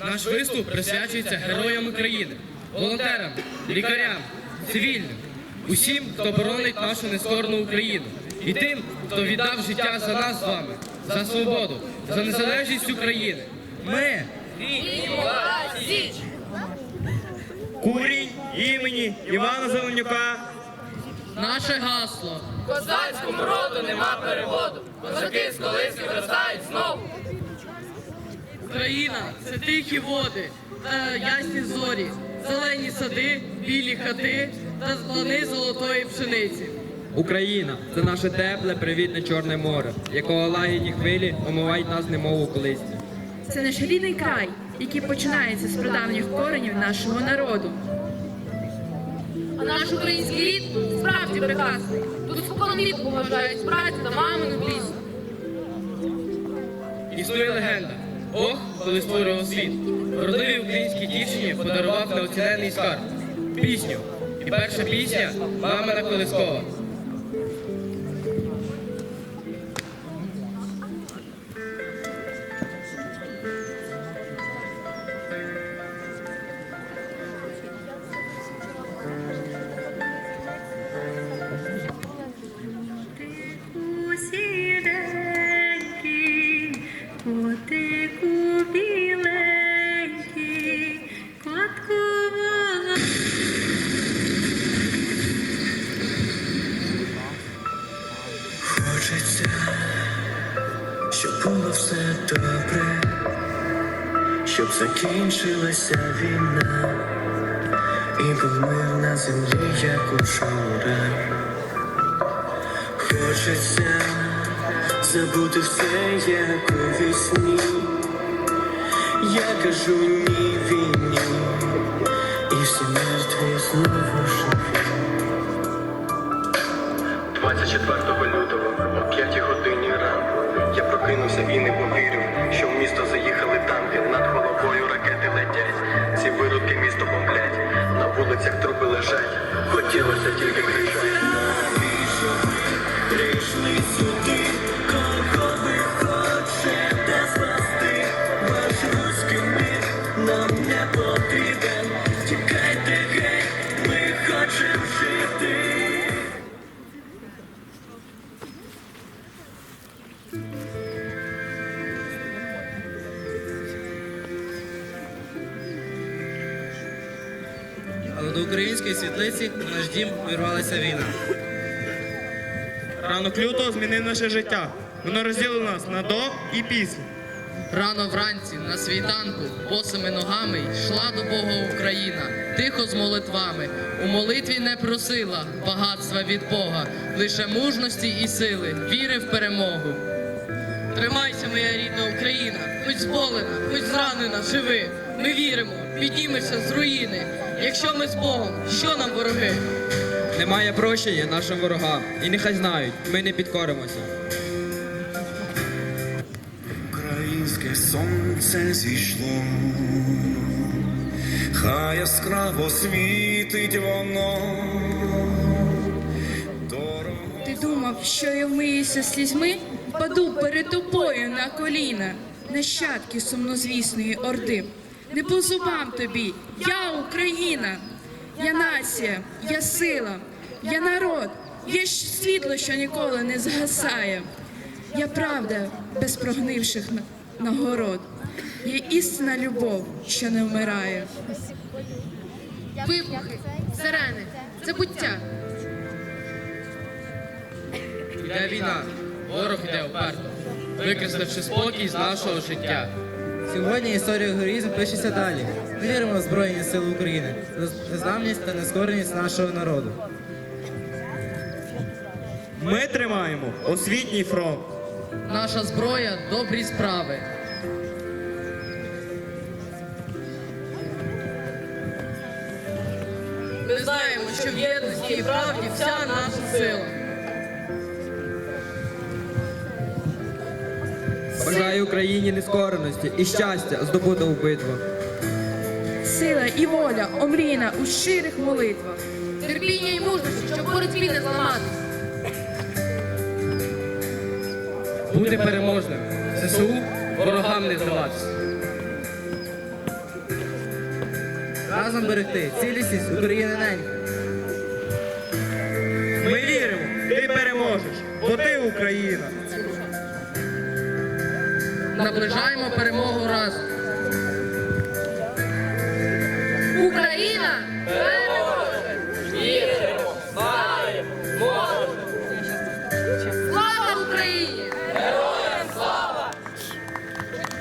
конкурсу присвячується героям України, волонтерам, лікарям, цивільним, усім, хто боронить нашу нескорну Україну, і тим, хто віддав життя за нас з вами, за свободу, за незалежність України. Ми Курінь імені Івана Зеленюка. наше гасло. Козацькому роду нема переводу. Козаки з колиски виростають знову. Україна це тихі води та ясні зорі, зелені сади, білі хати та лани золотої пшениці. Україна це наше тепле, привітне Чорне море, якого лагідні хвилі омивають нас немов у колисці. Це наш рідний край, який починається з прадавніх коренів нашого народу. А наш український рід справді прекрасний. Тут спокон віку поважають працю та мамину пісню. Існує легенда. Бог, коли створював світ, вродливій українській дівчині подарував неоціненний скарб пісню. І перша пісня мамина колискова. Хочеться, щоб було все добре, щоб закінчилася війна, і був мир на землі, як учора. Хочеться забути все, як у вісні. Я кажу ні війні, і всі мертві знову живі. 24 лютого о 5 годині ранку я прокинувся і не повірив, що в місто заїхали танки. Над головою ракети летять. Ці виродки місто бомблять, на вулицях трупи лежать. Хотілося тільки кричати. Але до української світлиці в наш дім вірвалася війна. Ранок лютого змінив наше життя. Воно розділило нас на до і після. Рано вранці на світанку босими ногами йшла до Бога Україна, тихо з молитвами. У молитві не просила багатства від Бога, лише мужності і сили, віри в перемогу. Тримайся, моя рідна Україна, хоч зболена, хоч зранена, живи. Ми віримо, піднімешся з руїни. Якщо ми з Богом, що нам вороги? Немає прощення нашим ворогам. І нехай знають, ми не підкоримося. Українське сонце зійшло, хай яскраво світить воно. Ти думав, що я вмиюся слізьми, паду перед тобою на коліна, нащадки сумнозвісної орди. Не по зубам тобі, я Україна, я нація, я сила, я народ, є світло, що ніколи не згасає. Я правда без прогнивших нагород. Є істинна любов, що не вмирає. Вибухи, сирени, забуття. Йде війна, ворог йде вперто, викресливши спокій з нашого життя. Сьогодні історія героїзму пишеться далі. Ми віримо в Збройні Сили України, незламність та нескореність нашого народу. Ми тримаємо освітній фронт. Наша зброя добрі справи. Ми знаємо, що в єдності і правді вся наша сила. Бажаю Україні нескореності і щастя здобуто у битвах. Сила і воля омріяна у щирих молитвах. Терпіння і мужності, щоб боротьбі не зламати. Бути переможним. ЗСУ ворогам не здаватися. разом берегти цілісність України неньки. Ми віримо, ти переможеш, бо ти Україна наближаємо перемогу разом. Україна!